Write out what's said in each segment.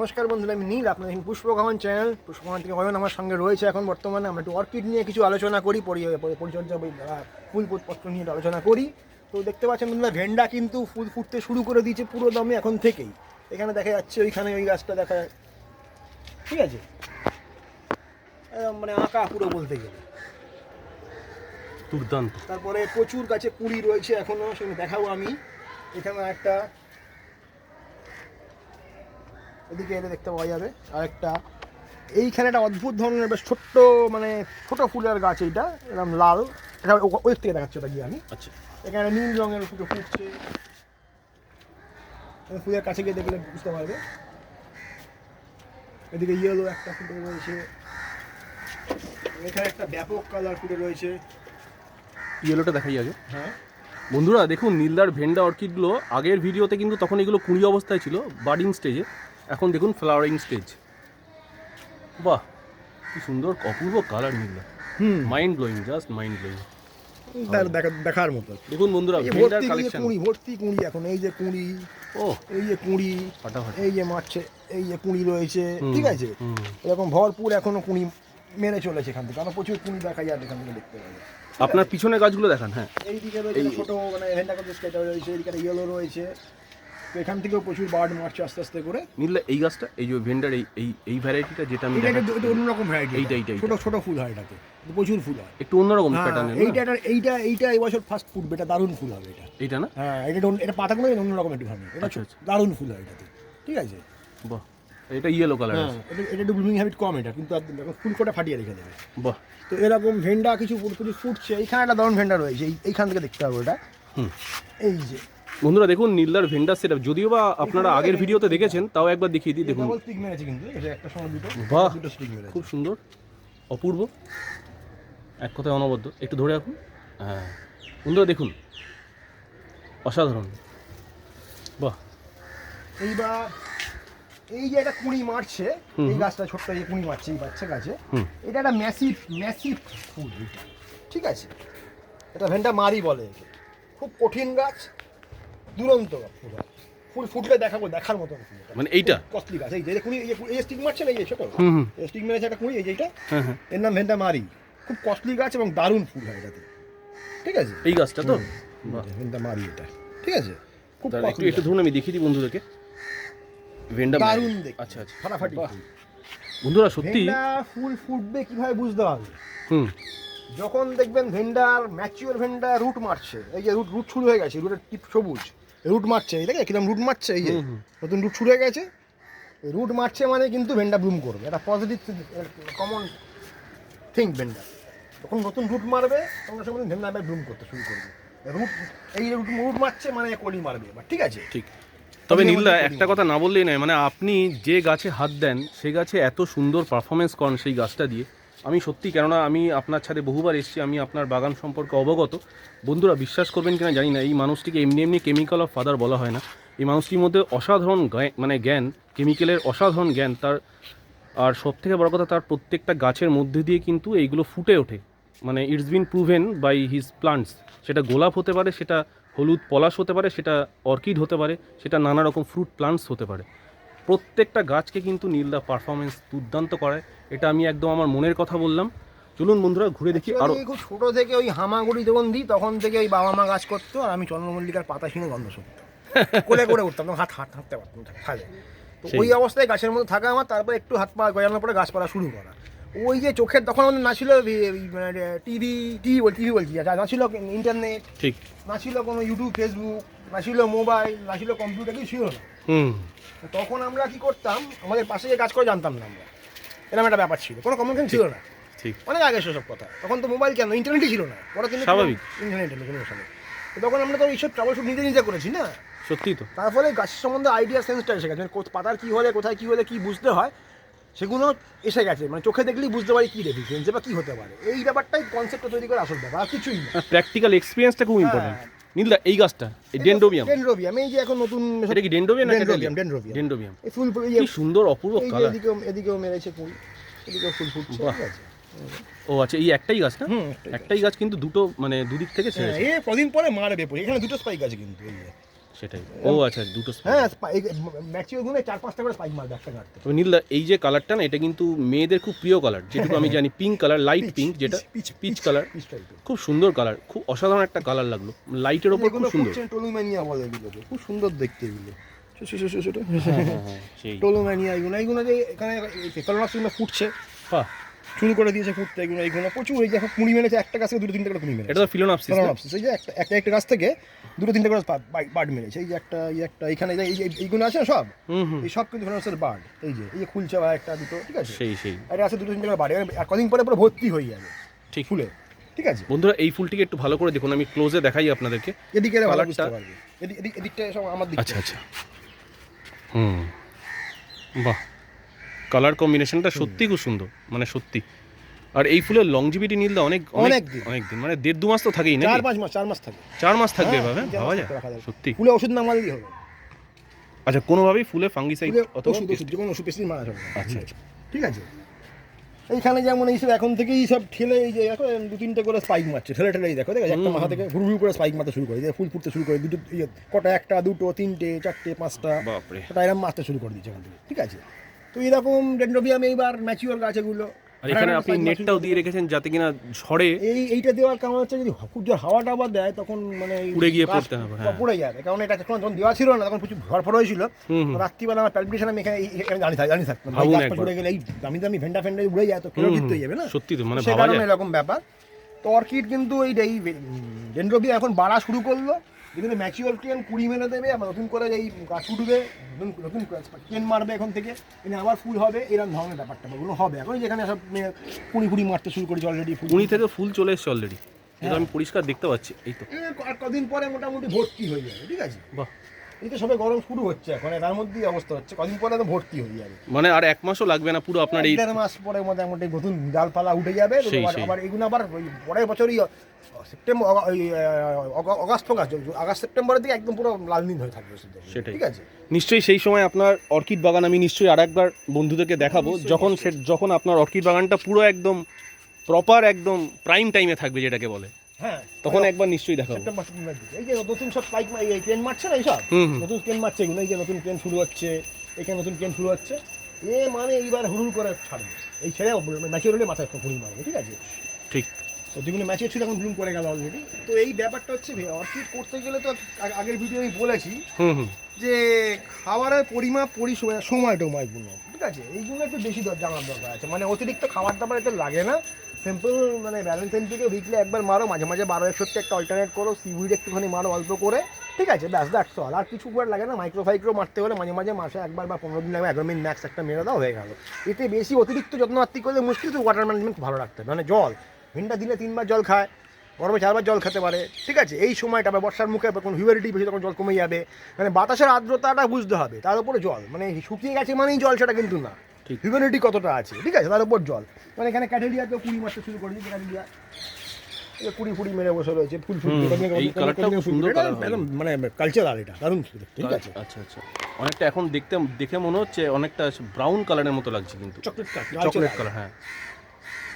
নমস্কার বন্ধুরা আমি নীল আপনাদের পুষ্পগহন চ্যানেল পুষ্পগহন থেকে অয়ন আমার সঙ্গে রয়েছে এখন বর্তমানে। আমরা একটু অর্কিড নিয়ে কিছু আলোচনা করি পরি- পরি- পরিচর্যা ফুল পত্র নিয়ে আলোচনা করি। তো দেখতে পাচ্ছেন বন্ধুরা ভেন্ডা কিন্তু ফুল ফুটতে শুরু করে দিয়েছে পুরো দমে এখন থেকেই। এখানে দেখা যাচ্ছে ওইখানে ওই গাছটা দেখা ঠিক আছে? মানে আঁকা পুরো বলতে গেলে। দুর্দান্ত। তারপরে প্রচুর গাছে কুড়ি রয়েছে এখনও সেগুলো দেখাবো আমি। এখানে একটা এদিকে এলে দেখতে পাওয়া যাবে। আর একটা এইখানে একটা অদ্ভুত ধরনের বেশ ছোট্ট মানে ছোট ফুলের গাছ এইটা। এরকম লাল। এটা ওই থেকে দেখাচ্ছি ওটা গিয়ে আমি। আচ্ছা। এখানে নীল রঙের ফুটো ফুটছে। ফুলের কাছে গিয়ে দেখলে বুঝতে পারবে। এদিকে ইয়েলো একটা ফুটে রয়েছে। এখানে একটা ব্যাপক কালার ফুটে রয়েছে। ইয়েলোটা দেখাই আগে। হ্যাঁ। বন্ধুরা দেখুন নীলদার ভেন্ডা অর্কিডগুলো আগের ভিডিওতে কিন্তু তখন এগুলো কুড়ি অবস্থায় ছিল বার্ডিং স্টেজে দেখুন ফ্লাওয়ারিং স্টেজ বাহ কি সুন্দর অপূর্ব কালার নীলদা হুম। Mind blowing just mind blowing দেখার মতো। দেখুন বন্ধুরা এই ভর্তি কুড়ি ভর্তি কুড়ি এখন এই যে কুড়ি ও। এই যে কুড়ি এই যে মারছে এই যে কুড়ি রয়েছে ঠিক আছে? এরকম ভরপুর এখনও কুড়ি মেরে চলেছে এখান থেকে। কারণ প্রচুর কুড়ি দেখা যায় এখান থেকে দেখতে পাবে। আপনার পিছনে গাছগুলো দেখান হ্যাঁ। এই দিকে রয়েছে ছোট মানে ভেন্ডা স্কেটা রয়েছে এইদিকে ইয়েলো রয়েছে। তো এখান থেকেও প্রচুর বার্ড মারছে আস্তে আস্তে করে। নীলদা এই গাছটা এই যে ভেন্ডার এই এই এই ভ্যারাইটিটা যেটা আমি এটা একটা এটা অন্যরকম ভ্যারাইটি এইটা, এইটা, ছোট ছোট ফুল হয় এটাতে প্রচুর ফুল হয়। একটু অন্যরকম প্যাটার্নের এইটা এইটা এইটা এই বছর ফার্স্ট ফুটবে এটা দারুণ ফুল হবে এটা। এইটা না? হ্যাঁ এটা এটা পাতাগুলো অন্যরকম একটু ভাবে এটা আচ্ছা, আচ্ছা। দারুণ ফুল হয় এটাতে ঠিক আছে? বাহ এটা ইয়েলো কালার হ্যাঁ এটা এটা একটু ব্লুমিং হ্যাবিট কম এটা কিন্তু এখন ফুল ফোটা ফাটিয়ে রেখে দেবে। বাহ। তো এরকম ভেন্ডা কিছু কিছু ফুটছে এইখানে একটা দারুণ ভেন্ডা রয়েছে এইখান থেকে দেখতে হবে ওটা। হুম। এই যে বন্ধুরা দেখুন নীলদার ভেন্ডার সেট যদিও বা আপনারা আগের ভিডিওতে দেখেছেন তাও একবার দেখিয়ে দিই দেখুন। বাহ। খুব সুন্দর অপূর্ব। এক কথায় অনবদ্য। একটু ধরে রাখুন। হ্যাঁ। বন্ধুরা দেখুন অসাধারণ। বাহ! এইবার এই যে একটা কুড়ি মারছে এই গাছটা ছোট্ট এই কুড়ি মারছে এই বাচ্চা গাছে এটা একটা ম্যাসিভ ম্যাসিভ ফুল ঠিক আছে? এটা ভেন্ডা মারি বলে খুব কঠিন গাছ দুরন্ত ফুল ফুটলে দেখাবো দেখার মতো মানে এইটা? কস্টলি গাছ। এই যে কুড়ি এই যে এই যে স্টিক মারছে না এই যে ছোট? এই স্টিক মেরেছে একটা কুড়ি এই হ্যাঁ হ্যাঁ। এর নাম ভেন্ডা মারি। খুব কস্টলি গাছ এবং দারুণ ফুল হয় এটাতে। ঠিক আছে? এই গাছটা তো? ভেন্ডা মারি এটা। ঠিক আছে? খুব একটু একটু ধরুন আমি দেখিয়ে দিই বন্ধুদেরকে। ভেন্ডা দারুণ দেখতে। আচ্ছা আচ্ছা। ফাটাফাটি বন্ধুরা সত্যি? ফুল ফুটবে কীভাবে বুঝতে হবে হুম। যখন দেখবেন ভেন্ডার ম্যাচিওর ভেন্ডা রুট মারছে এই যে রুট রুট শুরু হয়ে গেছে রুটের টিপ সবুজ। রুট মারছে এই দেখে কিরম রুট মারছে এই যে। নতুন রুট হয়ে গেছে। রুট মারছে মানে কিন্তু ভেন্ডা ব্লুম করবে। এটা পজিটিভ কমন থিঙ্ক ভেন্ডা তখন নতুন রুট মারবে তখন সঙ্গে ভেন্ডা আবার ব্লুম করতে শুরু করবে। রুট এই রুট রুট মারছে মানে কলি মারবে এবার ঠিক আছে? ঠিক। তবে নীলদা একটা কথা না বললেই নয় মানে আপনি যে গাছে হাত দেন সে গাছে এত সুন্দর পারফরমেন্স করেন সেই গাছটা দিয়ে আমি সত্যি কেননা আমি আপনার ছাদে বহুবার এসেছি, আমি আপনার বাগান সম্পর্কে অবগত। বন্ধুরা, বিশ্বাস করবেন কিনা জানি না, এই মানুষটিকে এমনি এমনি কেমিক্যাল অফ ফাদার বলা হয় না। এই মানুষটির মধ্যে অসাধারণ মানে জ্ঞান কেমিক্যালের অসাধারণ জ্ঞান, তার, আর সব থেকে বড় কথা, তার প্রত্যেকটা গাছের মধ্যে দিয়ে কিন্তু এইগুলো ফুটে ওঠে। মানে it's been proven by his plants সেটা গোলাপ হতে পারে, সেটা হলুদ পলাশ হতে পারে, সেটা অর্কিড হতে পারে, সেটা নানা রকম ফ্রুট প্লান্টস হতে পারে। প্রত্যেকটা গাছকে কিন্তু নীলদা পারফরমেন্স দুর্দান্ত করে এটা আমি একদম আমার মনের কথা বললাম চলুন বন্ধুরা ঘুরে দেখি Actually, খুব ছোট থেকে ওই হামাগুড়ি যখন দিই তখন থেকে ওই বাবা মা গাছ করতো আর আমি চন্দ্রমল্লিকার পাতা শুনে গন্ধ শুনতাম কোলে করে উঠতাম তখন হাত হাত হাঁটতে পারতাম তো ওই অবস্থায় গাছের মধ্যে থাকা আমার তারপর একটু হাত পা গজানোর পরে গাছপালা শুরু করা ওই যে চোখের তখন আমাদের না ছিল টিভি টিভি বল টিভি বলছি যা না ছিল ইন্টারনেট ঠিক। না ছিল কোনো ইউটিউব ফেসবুক না ছিল মোবাইল না ছিল কম্পিউটার কিছু ছিল না। তখন আমরা কি করতাম আমাদের পাশে যে কাজ করে জানতাম না আমরা। এরকম একটা ব্যাপার ছিল কোনো কমিউনিকেশন ছিল না। ঠিক। অনেক আগে সেসব কথা। তখন তো মোবাইল কেন? ইন্টারনেটই ছিল না। পরে কিন্তু স্বাভাবিক। ইন্টারনেট এলো কোনো তখন আমরা তো এইসব ট্রাবল শুট নিজে নিজে করেছি না। সত্যি তো। তার ফলে গাছের সম্বন্ধে আইডিয়া সেন্সটা এসে গেছে। মানে পাতার কী হলে কোথায় কী হলে কী বুঝতে হয় সেগুলো এসে গেছে। মানে চোখে দেখলেই বুঝতে পারি কী ডেফিসিয়েন্সি বা কী হতে পারে। এই ব্যাপারটাই কনসেপ্টটা তৈরি করে আসল ব্যাপার আর কিছুই না। প্র্যাকটিক্যাল এক্সপিরিয়েন্সটা খুব ইম্পর্টেন্ট নীলদা এই গাছটা এই ডেন্ডোবিয়াম ডেন্ড্রোবিয়াম এই যে এখন নতুন এটা কি ডেন্ডোবিয়াম না ডেন্ড্রোবিয়াম ডেন্ড্রোবিয়াম ডেন্ডোবিয়াম এই ফুল ফুল- কি সুন্দর অপূর্ব কালার এদিকেও এদিকেও মেরেছে ফুল এদিকেও ফুল ফুটছে বাহ। ঠিক আছে। ও আচ্ছা এই একটাই গাছ না? একটাই গাছ কিন্তু দুটো মানে দুদিক থেকে হ্যাঁ, ছেড়েছে। এ কদিন পরে মারবে পরে। এখানে দুটো স্পাইক আছে কিন্তু এই যে। সেটাই। ও আচ্ছা দুটো। হ্যাঁ ম্যাচিওরগুলো চার পাঁচটা করে স্পাইক মারবে একটা গাড়তে তবে নীলদা এই যে কালারটা না এটা কিন্তু মেয়েদের খুব প্রিয় কালার যেটুকু আমি জানি পিঙ্ক কালার লাইট পিঙ্ক যেটা পিচ কালার খুব সুন্দর কালার খুব অসাধারণ একটা কালার লাগল। লাইটের ওপর খুব সুন্দর। টলুম্যানিয়া বলে এগুলোকে। খুব সুন্দর দেখতে এগুলো। টলুম্যানিয়া এগুলো এগুলো যে এখানে ফুটছে। বাহ, শুরু করে দিয়েছে ফুটতে এগুলো এগুলো প্রচুর এই যে এখন কুড়ি মেরেছে একটা গাছ থেকে দুটো তিনটে করে কুড়ি মেরেছে। এটা তো ফিলোনাপসিস Phalaenopsis, এই যে একটা একটা একটা গাছ থেকে দুটো তিনটে করে বার্ড মেরেছে। এই যে একটা এই একটা এখানে এই যে এইগুলো আছে সব? হুম হুম। এই সব কিন্তু ফেলোনাপসের বার্ড এই যে এই যে খুলছে বা একটা দুটো ঠিক আছে? সেই সেই। এটা আছে দুটো তিনটে করে বার্ড আর কদিন পরে পুরো ভর্তি হয়ে যাবে ঠিক। ফুলে ঠিক আছে? বন্ধুরা এই ফুলটিকে একটু ভালো করে দেখুন আমি ক্লোজে দেখাই আপনাদেরকে। এদিকে ভালো বুঝতে পারবে। এদিক এদিক এদিকটা সব আমার দিক আচ্ছা আচ্ছা। হুম। বাহ। কালার কম্বিনেশনটা সত্যি খুব সুন্দর মানে সত্যি। আর এই ফুলের লংজিভিটি নীলদা অনেক অনেক দিন। অনেক দিন মানে দেড় দু মাস তো থাকেই না চার পাঁচ মাস চার মাস থাকে। চার মাস থাকবে হ্যাঁ, এভাবে? ভাবা যায় সত্যি। ফুলে ওষুধ না মারলেই হবে। আচ্ছা কোনোভাবেই ফুলে ফাঙ্গিসাইড অথবা ওষুধ ওষুধ যে কোনো ওষুধ পেস্টিস মারা যাবে আচ্ছা আচ্ছা। ঠিক আছে? এইখানে যেমন এইসব এখন থেকেই সব ঠেলে এই যে দেখো দু তিনটে করে স্পাইক মারছে ঠেলে ঠেলে দেখো দেখো একটা মাথা থেকে ঘুরু করে স্পাইক মারতে শুরু করে দিয়ে ফুল ফুটতে শুরু করে দুটো ইয়ে, কটা একটা দুটো তিনটে চারটে পাঁচটা বাপরে। ওটা এরকম মারতে শুরু করে দিচ্ছে এখান থেকে। ঠিক আছে? তো এরকম ডেন্ড্রোবিয়াম এইবার ম্যাচিওর গাছ এগুলো আর এখানে আপনি নেটটাও দিয়ে রেখেছেন যাতে কিনা ঝড়ে এই এইটা দেওয়ার কারণ হচ্ছে যদি খুব জোর হাওয়া টাওয়া দেয় তখন মানে উড়ে গিয়ে পড়তে হবে, হ্যাঁ। পড়ে যাবে কারণ এটা যখন যখন দেওয়া ছিল না তখন প্রচুর ফড় হয়েছিল। রাত্রিবেলা আমার প্যালপিটেশন আমি এখানে জানি থাক- জানি থাকতাম। উড়ে গেলে এই দামি দামি ভেন্ডা ফেন্ডা উড়ে যায় তো কেলোজিত হয়ে যাবে না। সত্যি তো মানে ভাবা যায়। এরকম ব্যাপার। তো অর্কিড কিন্তু এই ডেন্ড্রোবিয়া এখন বাড়া শুরু করল। বিভিন্ন ম্যাচিওর ট্রেন কুড়ি মেরে দেবে আবার নতুন করে এই গাছ উঠবে নতুন নতুন ট্রেন মারবে এখন থেকে। এনে আবার ফুল হবে এরকম ধরনের ব্যাপারটা ওগুলো হবে। এখন যেখানে সব কুড়ি কুড়ি মারতে শুরু করেছে অলরেডি কুড়ি থেকে ফুল চলে এসছে অলরেডি যেটা আমি পরিষ্কার দেখতে পাচ্ছি এই তো। আর কদিন পরে মোটামুটি ভর্তি হয়ে যাবে ঠিক আছে? বাহ। এই তো সবে গরম শুরু হচ্ছে এখন তার মধ্যেই অবস্থা হচ্ছে। কদিন পরে তো ভর্তি হয়ে যাবে। মানে আর এক মাসও লাগবে না পুরো আপনার এই দেড় মাস পরে মোটামুটি নতুন ডালপালা উঠে যাবে আবার- এগুলো আবার পরের বছরই সেপ্টেম্বর অগাস্ট ফগাস্ট আগস্ট সেপ্টেম্বরের দিকে একদম পুরো লাল নীল হয়ে থাকবে। সেটাই। ঠিক আছে? নিশ্চয়ই সেই সময় আপনার অর্কিড বাগান আমি নিশ্চয়ই আর একবার বন্ধুদেরকে দেখাবো যখন সে যখন আপনার অর্কিড বাগানটা পুরো একদম প্রপার একদম প্রাইম টাইমে থাকবে যেটাকে বলে। হ্যাঁ। তখন একবার নিশ্চয়ই সেপ্টেম্বর দিকে। এই যে নতুন সব স্পাইক এই ট্রেন মারছে না এইসব? নতুন ট্রেন মারছে এগুলো। এই যে নতুন ট্রেন শুরু হচ্ছে এখানে নতুন ট্রেন শুরু হচ্ছে। এ মানে এইবার হুড়ুর করে ছাড়বে। এই ছেড়ে ম্যাচিওর হলে মাথায় মারবে ঠিক আছে? ঠিক। তো যেগুলো ম্যাচিওর ছিল এখন ব্লুম করে গেল অলরেডি তো এই ব্যাপারটা হচ্ছে অর্কিড করতে গেলে তো আগের ভিডিও আমি বলেছি যে খাবারের পরিমাপ পরিসময় সময় টময়গুলো ঠিক আছে? এইগুলো একটু বেশি জানার দরকার আছে। মানে অতিরিক্ত খাবার দাবার এটা লাগে না। সিম্পল মানে ভ্যালেন্টাইন থেকে উইকলি একবার মারো, মাঝে মাঝে বারো একষট্টি একটা অল্টারনেট করো সিউইড একটুখানি মারো অল্প করে, ঠিক আছে, ব্যাস দ্যাটস অল আর কিছু করে লাগে না মাইক্রো ফাইক্রো মারতে হলে মাঝে মাঝে মাসে একবার বা পনেরো দিন লাগবে এগারো ম্যাক্স একটা মেরে দাও, হয়ে গেল। এতে বেশি অতিরিক্ত যত্নআত্তি করলে মুশকিল, তো ওয়াটার ম্যানেজমেন্ট ভালো রাখতে হবে মানে জল। ভিনটা দিলে তিনবার জল খায়, গরমে চারবার জল খেতে পারে, ঠিক আছে, এই সময়টা আবার বর্ষার মুখে যখন হিউমিডিটি বেশি, তখন জল কমে যাবে। মানে বাতাসের আর্দ্রতাটা বুঝতে হবে, তার উপরে জল মানে শুকিয়ে গেছে মানেই জল, সেটা কিন্তু না। হিউমিডিটি কতটা আছে? ঠিক আছে তার উপর জল। মানে এখানে ক্যাটেরিয়াতে কুড়ি মাসটা শুরু করে দিয়েছে ক্যাটেরিয়া কুড়ি ফুড়ি মেরে বসে রয়েছে ফুল ফুল। একদম মানে কালচারাল এটা দারুণ ঠিক আছে। আচ্ছা আচ্ছা। অনেকটা এখন দেখতে দেখে মনে হচ্ছে অনেকটা ব্রাউন কালারের মতো লাগছে কিন্তু। চকলেট চকলেট কালার হ্যাঁ।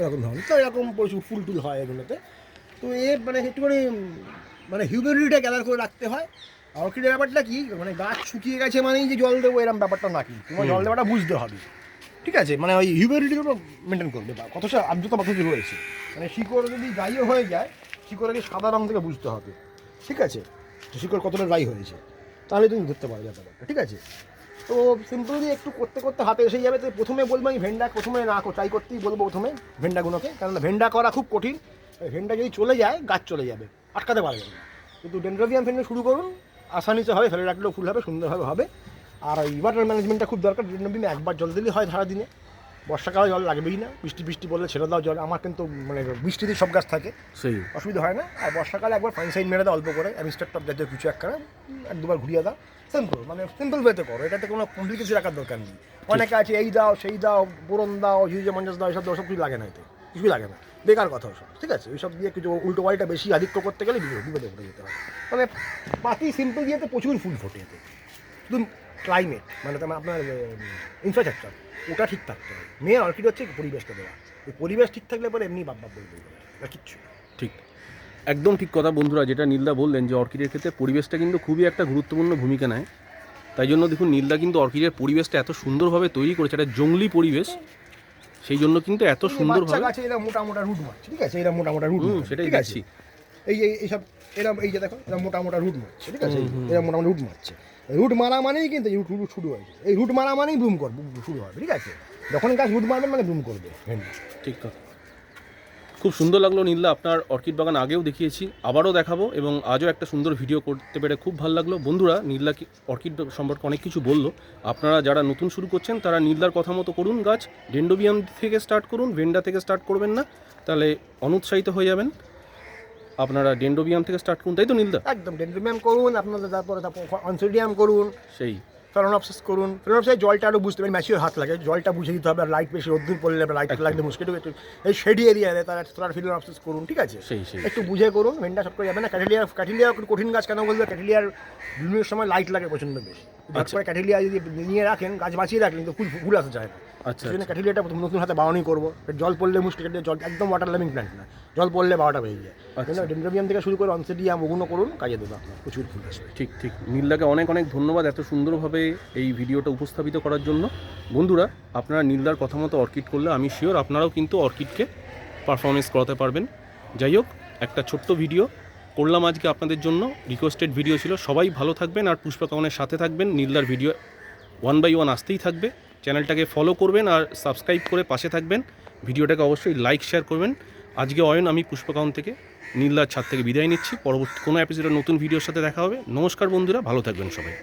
এরকম ধরনের। তো এরকম প্রচুর ফুল টুল হয় এগুলোতে। তো এ মানে একটুখানি মানে হিউমিডিটিটা গ্যাদার করে রাখতে হয়। অর্কিডের ব্যাপারটা কি মানে গাছ শুকিয়ে গেছে মানেই যে জল দেবো এরকম ব্যাপারটা না কি তোমার জল দেওয়াটা বুঝতে হবে। ঠিক আছে মানে ওই হিউমিডিটির মেনটেন করবে। বা কতটা আর্দ্রতা কতটা রয়েছে মানে শিকড় যদি ড্রাইও হয়ে যায়, শিকড়কে সাদা রং থেকে বুঝতে হবে। ঠিক আছে? যে শিকড় কতটা ড্রাই হয়েছে। তাহলে তুমি ধরতে পারবে ব্যাপারটা, ঠিক আছে? তো সিম্পলি একটু করতে করতে হাতে এসে যাবে। তো প্রথমে বলব আমি ভেন্ডা, প্রথমে না ট্রাই করতেই বলব প্রথমে ভেন্ডাগুলোকে। কারণ ভেন্ডা করা খুব কঠিন। ভেন্ডা যদি চলে যায়, গাছ চলে যাবে। আটকাতে পারবে না। কিন্তু ডেন্ড্রোভিয়াম ফেন্ডা শুরু করুন। আসানিতে হবে, ফেলে রাখলেও ফুল হবে, সুন্দরভাবে হবে। আর ওয়াটার ম্যানেজমেন্টটা খুব দরকার ডেন্ড্রোভিয়ামে একবার জল দিলেই হয় সারা দিনে বর্ষাকালে জল লাগবেই না বৃষ্টি বৃষ্টি বললে ছেড়ে দাও জল। আমার কিন্তু মানে বৃষ্টিতে সব গাছ থাকে। সেই। অসুবিধা হয় না। আর বর্ষাকালে একবার ফাইন সাইন মেরে দাও অল্প করে অ্যামিস্টার টপ জাতীয় কিছু একটা এক দুবার ঘুরিয়ে দাও। সিম্পল মানে সিম্পল ওয়েতে করো এটাতে কোনো কমপ্লিকেশন রাখার দরকার নেই। অনেকে আছে এই দাও সেই দাও বোরন দাও হিউজে মঞ্জাস দাও এসব দাও সব কিছু লাগে না এতে। কিছুই লাগে না। বেকার কথা ওসব ঠিক আছে? ওইসব দিয়ে কিছু উল্টো বাড়িটা বেশি আধিক্য করতে গেলে বিপদে বিপদে পড়ে যেতে হয় মানে পাতি সিম্পল দিয়েতে প্রচুর ফুল ফোটে এতে। শুধু ক্লাইমেট মানে তোমার আপনার ইনফ্রাস্ট্রাকচার ওটা ঠিক থাকতে হবে। মেয়ে অর্কিড হচ্ছে পরিবেশটা দেওয়া। ওই পরিবেশ ঠিক থাকলে পরে এমনি বাপ বাপ বলবে। আর কিচ্ছু ঠিক। একদম ঠিক কথা বন্ধুরা যেটা নীলদা বললেন যে অর্কিডের ক্ষেত্রে পরিবেশটা কিন্তু খুবই একটা গুরুত্বপূর্ণ ভূমিকা নেয়। তাই জন্য দেখুন নীলদা কিন্তু অর্কিডের পরিবেশটা এত সুন্দরভাবে তৈরি করেছে একটা জঙ্গলি পরিবেশ। সেই জন্য কিন্তু এত সুন্দরভাবে গাছে এরা মোটা মোটা রুট মারছে ঠিক আছে? এরা মোটা মোটা রুট সেটাই আছে? দেখছি। এই যে এইসব এরা এই যে দেখো এরা মোটা মোটা রুট মারছে ঠিক আছে? এরা মোটা মোটা রুট মারছে। রুট মারা মানেই কিন্তু রুট রুট শুরু হয়েছে এই রুট মারা মানেই ব্লুম করবে শুরু হবে, ঠিক আছে? যখন গাছ রুট মারবে মানে ব্লুম করবে। ঠিক কথা। খুব সুন্দর লাগল নীলদা, আপনার অর্কিড বাগান আগেও দেখিয়েছি, আবারও দেখাবো এবং আজও একটা সুন্দর ভিডিও করতে পেরে খুব ভালো লাগল। বন্ধুরা, নীলদা অর্কিড সম্পর্কে অনেক কিছু বলল। আপনারা যারা নতুন শুরু করছেন, তারা নীলদার কথা মতো করুন গাছ। ডেন্ডোবিয়াম থেকে স্টার্ট করুন, ভেন্ডা থেকে স্টার্ট করবেন না। তাহলে অনুৎসাহিত হয়ে যাবেন। আপনারা ডেন্ডোবিয়াম থেকে স্টার্ট করুন তাই তো নীলদা? একদম ডেন্ড্রোমিয়াম করুন আপনাদের তারপরে তারপর অনসিডিয়াম করুন সেই। ফেরোনপসিস করুন। ফেরোনপসিস জলটা আরও বুঝতে পারি ম্যাচিওর হাত লাগে জলটা বুঝে দিতে হবে আর লাইট বেশি রোদ্দুর পড়লে লাইট লাগলে মুশকিল একটু এই শেডি এরিয়াতে তারা তারা ফিলোনপসিস করুন ঠিক আছে? সেই সেই। একটু বুঝে করুন ভেন্ডা সব করে যাবে না। ক্যাটেলিয়া ক্যাটেলিয়া একটু কঠিন গাছ কেন বলবে? ক্যাটেলিয়ার বিভিন্ন সময় লাইট লাগে প্রচণ্ড বেশি। আচ্ছা। তারপরে ক্যাটেলিয়া যদি নিয়ে রাখেন গাছ বাঁচিয়ে রাখেন কিন্তু ফুল ফুল আসা যায় না। আচ্ছা জন্য ক্যাটেলিয়াটা নতুন হাতে বাউনি করব। জল পড়লে মুশকিল ক্যাটেলিয়া জল একদম ওয়াটার লাভিং প্ল্যান্ট না। জল পড়লে বারোটা বেরিয়ে যায়। আচ্ছা। ডেন্ড্রোবিয়াম থেকে শুরু করে অনসিডিয়াম ওগুলো করুন কাজে দেবে আপনার প্রচুর ফুল আসবে। ঠিক ঠিক। নীলদাকে অনেক অনেক ধন্যবাদ এত সুন্দরভাবে এই ভিডিওটা উপস্থাপিত করার জন্য। বন্ধুরা আপনারা নীলদার কথা মতো অর্কিড করলে আমি শিওর আপনারাও কিন্তু অর্কিডকে পারফরমেন্স করাতে পারবেন। যাই হোক একটা ছোট্ট ভিডিও করলাম আজকে আপনাদের জন্য। রিকোয়েস্টেড ভিডিও ছিল। সবাই ভালো থাকবেন আর পুষ্পকামনের সাথে থাকবেন। নীলদার ভিডিও ওয়ান বাই ওয়ান আসতেই থাকবে। চ্যানেলটাকে ফলো করবেন আর সাবস্ক্রাইব করে পাশে থাকবেন। ভিডিওটাকে অবশ্যই লাইক শেয়ার করবেন। আজকে অয়ন, আমি পুষ্পকাউন থেকে নীলদার ছাদ থেকে বিদায় নিচ্ছি। পরবর্তী কোনো এপিসোডে নতুন ভিডিওর সাথে দেখা হবে। নমস্কার বন্ধুরা, ভালো থাকবেন সবাই।